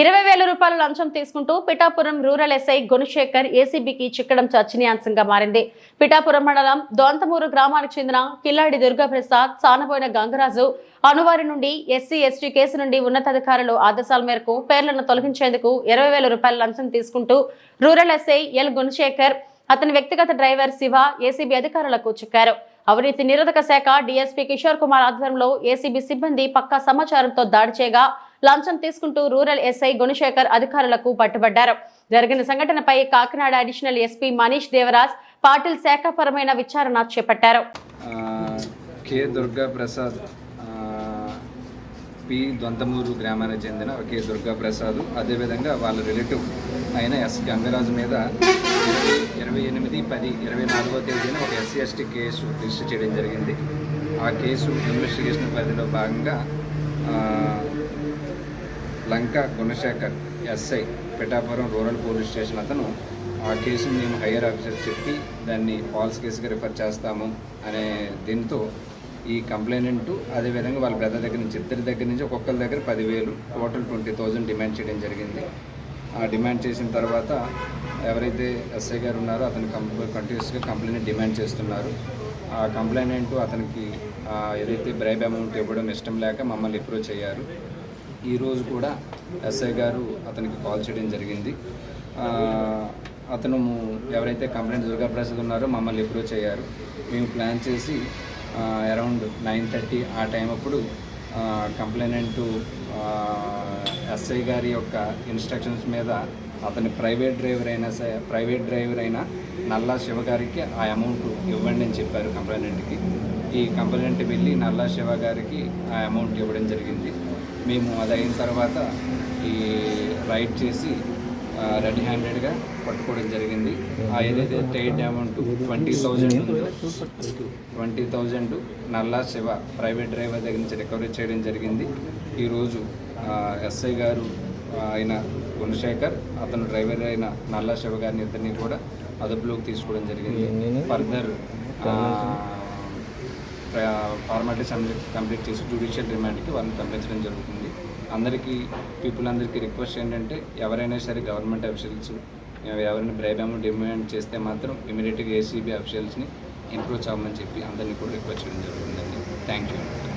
ఇరవై వేల రూపాయల లంచం తీసుకుంటూ పిఠాపురం రూరల్ ఎస్ఐ గుణశేఖర్ ఏసీబీకి చిక్కడం చర్చనీయాంశంగా మారింది. పిఠాపురం మండలం దొంతమూరు గ్రామానికి చెందిన కిల్లాడి దుర్గాప్రసాద్ సానబోయిన గంగరాజు అనువారి నుండి ఎస్సీ ఎస్టీ కేసు నుండి ఉన్నతాధికారులు ఆదేశాల మేరకు పేర్లను తొలగించేందుకు ఇరవై వేల రూపాయల లంచం తీసుకుంటూ రూరల్ ఎస్ఐ ఎల్ గుణశేఖర్ అతని వ్యక్తిగత డ్రైవర్ శివ ఏసీబీ అధికారులకు చిక్కారు. అవినీతి నిరోధక శాఖ డీఎస్పీ కిషోర్ కుమార్ ఆధ్వర్యంలో ఏసీబీ సిబ్బంది పక్కా సమాచారంతో దాడి చేయగా లంచం తీసుకుంటూ రూరల్ ఎస్ఐ గుణశేఖర్ అధికారులకు పట్టుబడ్డారు. జరిగిన సంఘటనపై కాకినాడ అడిషనల్ ఎస్పీ మనీష్ దేవరాజ్ పాటిల్ శాఖపరమైన విచారణ చేపట్టారు. కె దుర్గా ప్రసాద్ పి దొంతమూరు గ్రామానికి చెందిన కె దుర్గా ప్రసాద్ అదేవిధంగా వాళ్ళ రిలేటివ్ అయిన ఎస్ గంగరాజు మీద ఇరవై ఎనిమిది పది ఇరవై నాలుగో తేదీన ఒక ఎస్సీ ఎస్టీ కేసు రిజిస్టర్ చేయడం జరిగింది. ఆ కేసు ఇన్వెస్టిగేషన్ పరిధిలో భాగంగా Lanka Gunasekhar SI Pithapuram rural police station అతను ఆ కేసును మేము హయ్యర్ ఆఫీసర్ చెప్పి దాన్ని ఫాల్స్ కేసుగా రిఫర్ చేస్తాము అనే దీంతో ఈ కంప్లైనెంట్ అదేవిధంగా వాళ్ళ బ్రదర్ దగ్గర నుంచి ఇద్దరి దగ్గర నుంచి ఒక్కొక్కరి దగ్గర పదివేలు టోటల్ ట్వంటీ థౌజండ్ డిమాండ్ చేయడం జరిగింది. ఆ డిమాండ్ చేసిన తర్వాత ఎవరైతే ఎస్ఐ గారు ఉన్నారో అతను కంప్లీ కంటిన్యూస్గా కంప్లైంట్ డిమాండ్ చేస్తున్నారు. ఆ కంప్లైంట్ అతనికి ఏదైతే బ్రైబ్ అమౌంట్ ఇవ్వడం ఇష్టం లేక మమ్మల్ని అప్రోచ్ అయ్యారు. ఈరోజు కూడా ఎస్ఐ గారు అతనికి కాల్ చేయడం జరిగింది. అతను ఎవరైతే కంప్లైంట్ దుర్గాప్రసాద్ ఉన్నారో మమ్మల్ని అప్రోచ్ అయ్యారు. మేము ప్లాన్ చేసి అరౌండ్ నైన్ థర్టీ ఆ టైం అప్పుడు కంప్లైనెంట్ ఎస్ఐ గారి యొక్క ఇన్స్ట్రక్షన్స్ మీద అతని ప్రైవేట్ డ్రైవర్ అయినా సరే ప్రైవేట్ డ్రైవర్ అయినా నల్లా శివ గారికి ఆ అమౌంట్ ఇవ్వండి అని చెప్పారు కంప్లైనెంట్కి ఈ కంప్లైంట్ వెళ్ళి నల్లా శివ గారికి ఆ అమౌంట్ ఇవ్వడం జరిగింది. మేము అది అయిన తర్వాత ఈ రైడ్ చేసి రెడీ హ్యాండెడ్గా పట్టుకోవడం జరిగింది. ఆ ఏదైతే Tide amount twenty thousand twenty thousand Nalla Siva private driver దగ్గర నుంచి రికవరీ చేయడం జరిగింది. ఈరోజు ఎస్ఐ గారు ఆ, అయిన గుణశేఖర్ అతను డ్రైవర్ అయిన నల్లా శివ గారిని ఇద్దరిని కూడా అదుపులోకి తీసుకోవడం జరిగింది. ఫర్దర్ ఫార్మాలిటీస్ అందరికి కంప్లీట్ చేసి జ్యుడిషియల్ రిమాండ్కి వాళ్ళని పంపించడం జరుగుతుంది. అందరికీ పీపుల్ అందరికీ రిక్వెస్ట్ ఏంటంటే ఎవరైనా సరే గవర్నమెంట్ అఫీషియల్స్ ఎవరైనా బ్రైబ్ అమౌంట్ డిమాండ్ చేస్తే మాత్రం ఇమీడియట్గా ఏసీబీ అఫీషియల్స్ని ఇంప్రూవ్ అవ్వమని చెప్పి అందరినీ కూడా రిక్వెస్ట్ చేయడం జరుగుతుందండి. Thank you